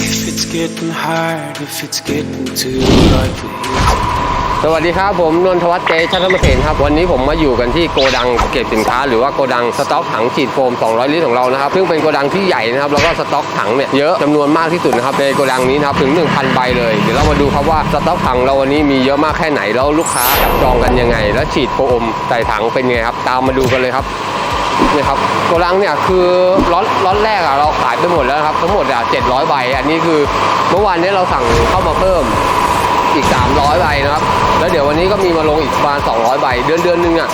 If it's getting hard, if it's getting too hard for you. สวัสดีครับ ผมนนทวัฒน์เจชันธรรมเสนครับ วันนี้ผมมาอยู่กันที่โกดังเก็บสินค้า หรือว่าโกดังสต็อกถังฉีดโฟม 200 ลิตรของเรานะครับซึ่งเป็นโกดังที่ใหญ่นะครับแล้วก็สต็อกถังเนี่ยเยอะจำนวนมากที่สุดนะครับในโกดังนี้นะครับถึง 1,000 ใบเลยเดี๋ยวเรามาดูครับว่าสต็อกถังเราวันนี้มีเยอะมากแค่ไหนแล้วลูกค้าจับจองกันยังไง แล้วฉีดโฟมใส่ถังเป็นไงครับตามมาดูกันเลยครับ นี่ครับตัวรังเนี่ยคือล็อตล็อตแรกอะเราขายไปหมดแล้วครับทั้งหมดอะ700ใบอันนี้คือเมื่อวานนี้เราสั่งเข้ามาเพิ่มอีก 300 ใบนะครับ แล้วเดี๋ยววันนี้ก็มีมาลงอีกประมาณ 200 ใบ เดือนเดือนหนึงอะ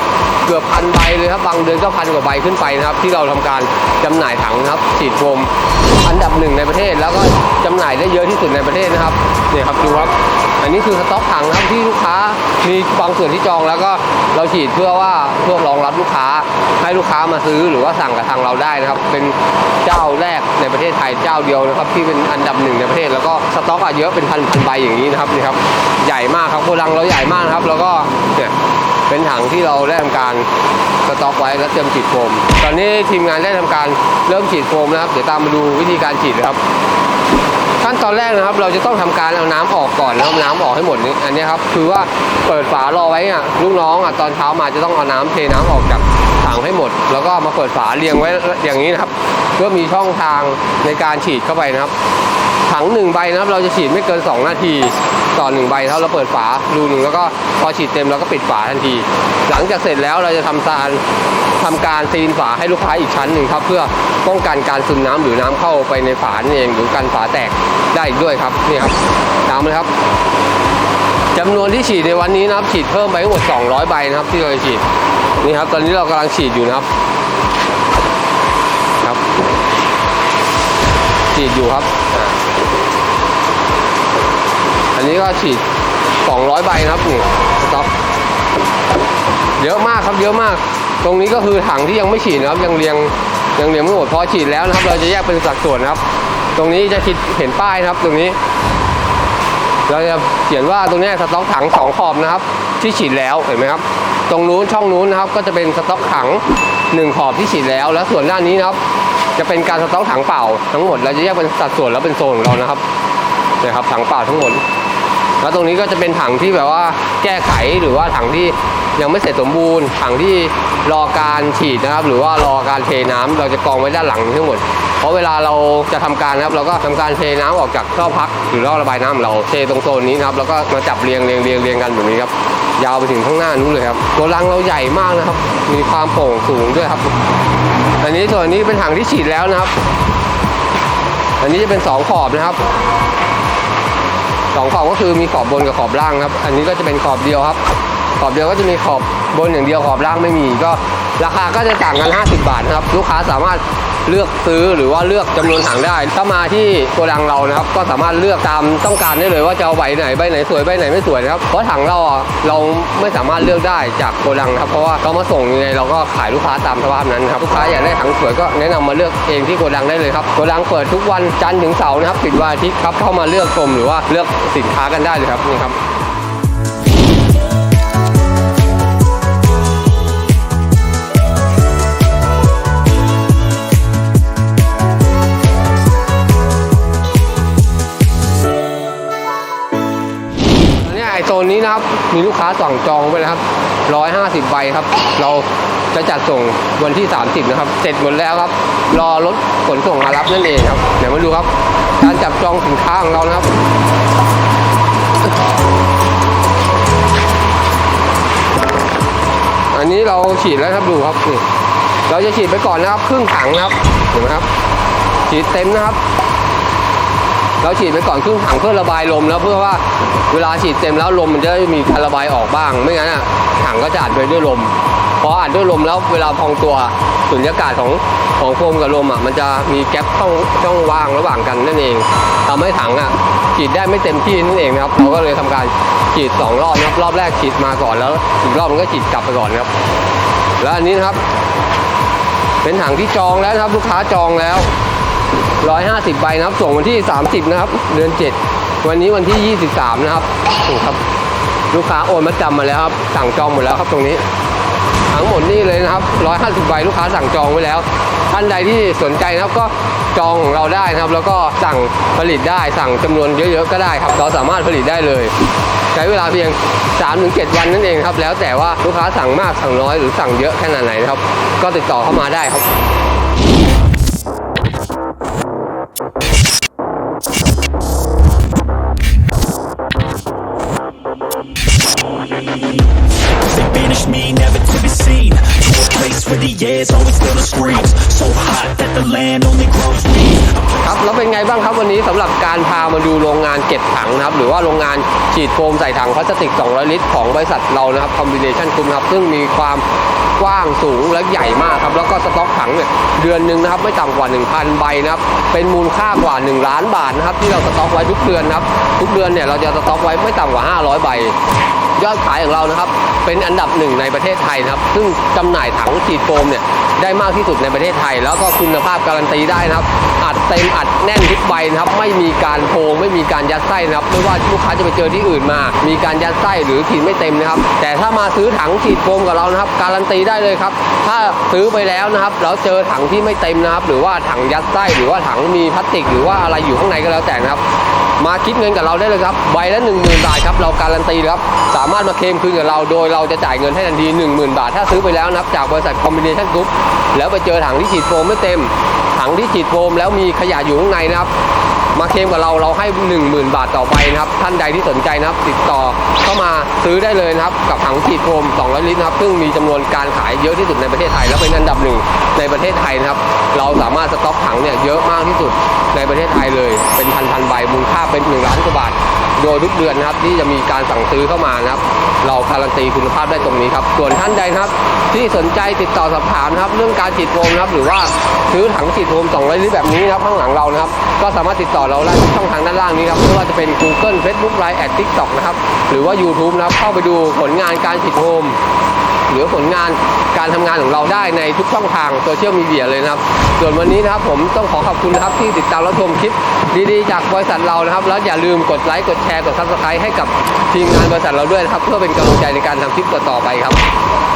เกือบพันใบเลยครับ บางเดือนก็พันกว่าใบขึ้นไปนะครับ ที่เราทำการจำหน่ายถังนะครับ ฉีดโฟมอันดับหนึ่งในประเทศ แล้วก็ำหน่ายได้เยอะที่สุดในประเทศนะครับเนี่ยครับดูครับอันนี้คือสต็อกถังนะครับที่ลูกค้ามีบางส่วนที่จองแล้วก็เราฉีดเพื่อว่าเพื่อรองรับลูกค้าให้ลูกค้ามาซื้อหรือว่าสั่งกับทางเราได้นะครับ เป็นเจ้าแรกในประเทศไทยเจ้าเดียวนะครับที่เป็นอันดับหนึ่งในประเทศ แล้วก็สต็อกอะเยอะเป็นพันพันใบอย่างนี้นะครับนี่ครับใหญ่มากครับโกดังเราใหญ่มากนะครับ แล้วก็เนี่ยเป็นถังที่เราได้ทำการสต็อกไว้แล้วเตรียมฉีดโฟม ตอนนี้ทีมงานได้ทำการเริ่มฉีดโฟมนะครับ เดี๋ยวตามมาดูวิธีการฉีดเลยครับ ตอนแรกนะครับ เราจะต้องทำการเอาน้ำออกก่อนแล้วน้ำออกให้หมดนี้อันนี้ครับคือว่าเปิดฝารอไว้อะลูกน้องอะตอนเช้ามาจะต้องเอาน้ำเทน้ำออกจากถังให้หมด แล้วก็มาเปิดฝาเรียงไว้อย่างนี้นะครับเพื่อมีช่องทางในการฉีดเข้าไปนะครับ ถังหนึ่งใบนะครับเราจะฉีดไม่เกิน 2 นาทีต่อหนึ่งใบถ้าเราเปิดฝารูหนึ่งแล้วก็พอฉีดเต็มเราก็ปิดฝาทันที หลังจากเสร็จแล้วเราจะทำการทำการซีนฝาให้ลูกค้าอีกชั้นหนึ่งครับเพื่อป้องกันการซึมน้ำหรือน้ำเข้าไปในฝานั่เองหรือกันฝาแตกได้อีกด้วยครับนี่ครับตามเลยครับจำนวนที่ฉีดในวันนี้นะครับฉีดเพิ่มไปทั้งหมด 200 ใบนะครับที่เราฉีดนี่ครับ ตอนนี้เรากำลังฉีดอยู่นะครับครับ ฉีดอยู่ครับ อันนี้ก็ฉีด 200 ใบนะครับนี่สต็อกเยอะมากครับเยอะมาก ตรงนี้ก็คือถังที่ยังไม่ฉีดนะครับ ยังเรียงยังเรียงไม่หมดพอฉีดแล้วนะครับ เราจะแยกเป็นสัดส่วนนะครับ ตรงนี้จะคิดเห็นป้ายนะครับ ตรงนี้ เราจะเขียนว่าตรงนี้สต็อกถังสองขอบนะครับ ที่ฉีดแล้วเห็นไหมครับ ตรงนู้นช่องนู้นนะครับ ก็จะเป็นสต็อกถังหนึ่งขอบที่ฉีดแล้ว แล้วส่วนด้านนี้นะครับ จะเป็นการสต็อกถังเปล่าทั้งหมดเราจะแยกเป็นสัดส่วนแล้วเป็นโซนของเรานะครับนี่ยครับถังเปล่าทั้งหมด แล้วตรงนี้ก็จะเป็นถังที่แบบว่าแก้ไขหรือว่าถังที่ยังไม่เสร็จสมบูรณ์ ถังที่รอการฉีดนะครับ หรือว่ารอการเทน้ำเราจะกองไว้ด้านหลังทั้งหมด เพราะเวลาเราจะทำการนะครับ เราก็ทำการเทน้ำออกจากท่อพัก หรือท่อระบายน้ำของเราเทตรงโซนนี้นะครับ แล้วก็มาจับเรียงเรียงเรียงเรียงกันแบบนี้ครับ ยาวไปถึงข้างหน้านู้นเลยครับตัวรังเราใหญ่มากนะครับ มีความโป่งสูงด้วยครับ อันนี้ส่วนนี้เป็นถังที่ฉีดแล้วนะครับ อันนี้จะเป็นสองขอบนะครับสองขอบก็คือมีขอบบนกับขอบล่างครับ อันนี้ก็จะเป็นขอบเดียวครับ ขอบเดียวก็จะมีขอบบนอย่างเดียวขอบล่างไม่มีก็ ราคาก็จะต่างกัน 50 บาทนะครับ ลูกค้าสามารถเลือกซื้อหรือว่าเลือกจำนวนถังได้ ถ้ามาที่โกดังเรานะครับ ก็สามารถเลือกตามต้องการได้เลยว่าจะเอาใบไหนใบไหนสวยใบไหนไม่สวยนะครับ เพราะถังเราเราไม่สามารถเลือกได้จากโกดังนะครับ เพราะว่าเขามาส่งยังไงเราก็ขายลูกค้าตามสภาพนั้นนะครับ ลูกค้าอยากได้ถังสวยก็แนะนำมาเลือกเองที่โกดังได้เลยครับโกดังเปิดทุกวันจันทร์ถึงเสาร์นะครับปิดวันอาทิตย์ครับเข้ามาเลือกชมหรือว่าเลือกสินค้ากันได้เลยครับนี่ครับ โซนนี้นะครับ มีลูกค้าสั่งจองไปนะครับ 150ใบครับ เราจะจัดส่งวันที่ 30 นะครับ เสร็จหมดแล้วครับ รอรถขนส่งมารับนั่นเองครับ เดี๋ยวมาดูครับ การจับจองสินค้าของเรานะครับ อันนี้เราฉีดแล้วครับดูครับเราจะฉีดไปก่อนนะครับครึ่งถังนะครับเห็นไหมครับฉีดเต็มนะครับ เราฉีดไปก่อนครึ่งถังเพื่อระบายลมแล้วเพื่อว่าเวลาฉีดเต็มแล้วลมมันจะมีการระบายออกบ้าง ไม่งั้นอะถังก็จะอัดไปด้วยลมพออัดด้วยลมแล้วเวลาพองตัวสุญญากาศของของโฟมกับลมอะมันจะมีแก๊ปช่องช่องว่างระหว่างกันนั่นเองทำให้ถังอะฉีดได้ไม่เต็มที่นั่นเองนะครับเราก็เลยทำการฉีดสองรอบนะครับรอบแรกฉีดมาก่อนแล้วอีกรอบมันก็ฉีดกลับไปก่อนนะครับ แล้วอันนี้นะครับ เป็นถังที่จองแล้วนะครับลูกค้าจองแล้ว 150 ใบนะครับ ส่งวันที่ 30 นะครับ เดือน 7 วันนี้วันที่ 23 นะครับนี่ครับ ลูกค้าโอนมาจำมาแล้วครับ สั่งจองหมดแล้วครับตรงนี้ ทั้งหมดนี่เลยนะครับ 150 ใบลูกค้าสั่งจองไว้แล้ว ท่านใดที่สนใจนะครับก็จองของเราได้นะครับ แล้วก็สั่งผลิตได้ สั่งจำนวนเยอะๆก็ได้ครับ เราสามารถผลิตได้เลย ใช้เวลาเพียง 3-7 วันนั่นเองครับ แล้วแต่ว่าลูกค้าสั่งมากสั่งน้อยหรือสั่งเยอะขนาดไหนนะครับ ก็ติดต่อเข้ามาได้ครับ They banish me, never to be seen To a place where the air's always filled with screams So hot that the land only grows me ครับแล้วเป็นไงบ้างครับวันนี้สำหรับการพามาดูโรงงานเก็บถังนะครับ หรือว่าโรงงานฉีดโฟมใส่ถังพลาสติก 200 ลิตรของบริษัทเรานะครับคอมบิเนชันคุมครับ ซึ่งมีความกว้างสูงและใหญ่มากครับ แล้วก็สต็อกถังเนี่ยเดือนหนึ่งนะครับไม่ต่ำกว่า 1,000 ใบนะครับ เป็นมูลค่ากว่า 1 ล้านบาทนะครับ ที่เราสต็อกไว้ทุกเดือนนะครับ ทุกเดือนเนี่ยเราจะสต็อกไว้ไม่ต่ำกว่า 500 ใบ ยอดขายของเรานะครับ เป็นอันดับหนึ่งในประเทศไทยนะครับ ซึ่งจำหน่ายถังฉีดโฟมเนี่ยได้มากที่สุดในประเทศไทย แล้วก็คุณภาพการันตีได้นะครับ อัดเต็มอัดแน่นทุกใบนะครับ ไม่มีการโพงไม่มีการยัดไส้นะครับ ไม่ว่าลูกค้าจะไปเจอที่อื่นมา มีการยัดไส้หรือฉีดไม่เต็มนะครับ แต่ถ้ามาซื้อถังฉีดโฟมกับเรานะครับ การันตีได้เลยครับ ถ้าซื้อไปแล้วนะครับแล้วเจอถังที่ไม่เต็มนะครับ หรือว่าถังยัดไส้หรือว่าถังมีพลาสติก หรือว่าอะไรอยู่ข้างในก็แล้วแต่นะครับ มาคิดเงินกับเราได้เลยครับใบละ1 0,000 บาทครับเราการันตีครับสามารถมาเคลมคืนกับเราโดยเราจะจ่ายเงินให้ทันที 10,000 บาท ถ้าซื้อไปแล้วนะครับจากบริษัทคอมบิเนชั่นกรุ๊ปแล้วไปเจอถังที่ฉีดโฟมไม่เต็ม ถังที่ฉีดโฟมแล้วมีขยะอยู่ข้างในนะครับ มาเคลมกับเราเราให้ 10,000 บาทต่อใบนะครับ ท่านใดที่สนใจนะครับ ติดต่อเข้ามาซื้อได้เลยนะครับ กับถังฉีดโฟม200 ลิตรนะครับ ซึ่งมีจำนวนการขายเยอะที่สุดในประเทศไทย แล้วเป็นอันดับหนึ่งในประเทศไทยนะครับ เราสามารถสต็อกถังเนี่ยเยอะมากที่สุดในประเทศไทยเลย เป็นพันๆใบมูลค่าเป็น1ล้านกว่าบาท โดยทุกเดือนนะครับที่จะมีการสั่งซื้อเข้ามานะครับ เราการันตีคุณภาพได้ตรงนี้ครับ ส่วนท่านใดครับ ที่สนใจติดต่อสอบถามครับ เรื่องการฉีดโฟมนะครับ หรือว่าซื้อถังฉีดโฟม200ลิตรแบบนี้ครับข้างหลังเรานะครับ ก็สามารถติดต่อเราได้ที่ช่องทางด้านล่างนี้ครับไม่ว่าจะเป็น Google Facebook Line แอดทิกตอกนะครับ หรือว่า YouTube นะครับเข้าไปดูผลงานการฉีดโฟม หรือผลงานการทำงานของเราได้ในทุกช่องทางโซเชียลมีเดียเลยนะครับ ส่วนวันนี้นะครับผมต้องขอขอบคุณนะครับที่ติดตามรับชมคลิปดีๆ จากบริษัทเรานะครับ แล้วอย่าลืมกดไลค์กดแชร์กดซับสไครต์ให้กับทีมงานบริษัทเราด้วยนะครับ เพื่อเป็นกำลังใจในการทำคลิปต่อๆไปครับ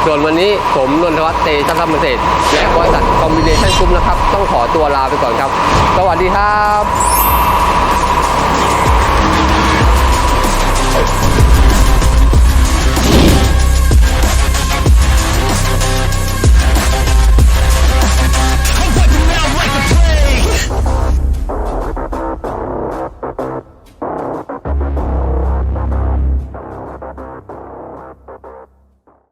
ส่วนวันนี้ผมนนทวัฒน์เตชะธรรมเศษและบริษัทคอมบิเนชั่นกรุ๊ปนะครับต้องขอตัวลาไปก่อนครับ สวัสดีครับ